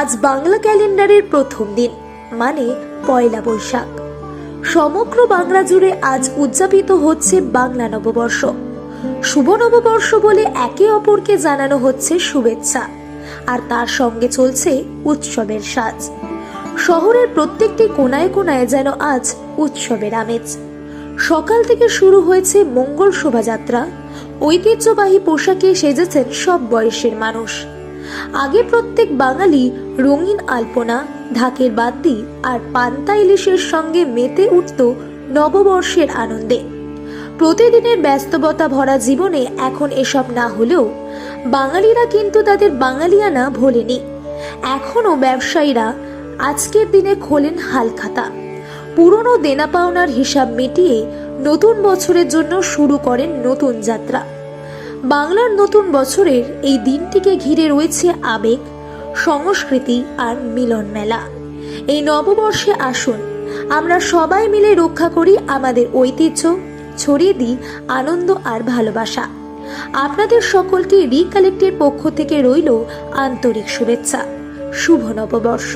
আজ বাংলা ক্যালেন্ডারের প্রথম দিন মানে পয়লা বৈশাখ। সমগ্র বাংলা জুড়ে আজ উদযাপিত হচ্ছে বাংলা নববর্ষ। শুভ নববর্ষ বলে একে অপরকে জানানো হচ্ছে শুভেচ্ছা, আর তার সঙ্গে চলছে উৎসবের সাজ। শহরের প্রত্যেকটি কোনায় কোনায় যেন আজ উৎসবের আমেজ। সকাল থেকে শুরু হয়েছে মঙ্গল শোভাযাত্রা, ঐতিহ্যবাহী পোশাকে সেজেছেন সব বয়সের মানুষ। আগে প্রত্যেক বাঙালি রঙিন আলপনা, ঢাকের বাদ্যি আর পান্তা ইলিশের সঙ্গে মেতে উঠত নববর্ষের আনন্দে। প্রতিদিনের ব্যস্ততা ভরা জীবনে এখন এসব না হলেও বাঙালিরা কিন্তু তাদের বাঙালিয়ানা ভোলেনি। এখনও ব্যবসায়ীরা আজকের দিনে খোলেন হালখাতা পুরনো দেনা পাওনার হিসাব মিটিয়ে নতুন বছরের জন্য শুরু করেন নতুন যাত্রা। বাংলার নতুন বছরের এই দিনটিকে ঘিরে রয়েছে আবেগ, সংস্কৃতি আর মিলন মেলা। এই নববর্ষে আসুন, আমরা সবাই মিলে রক্ষা করি আমাদের ঐতিহ্য, ছড়িয়ে দিই আনন্দ আর ভালোবাসা। আপনাদের সকলকে রিকালেক্টের পক্ষ থেকে রইল আন্তরিক শুভেচ্ছা। শুভ নববর্ষ।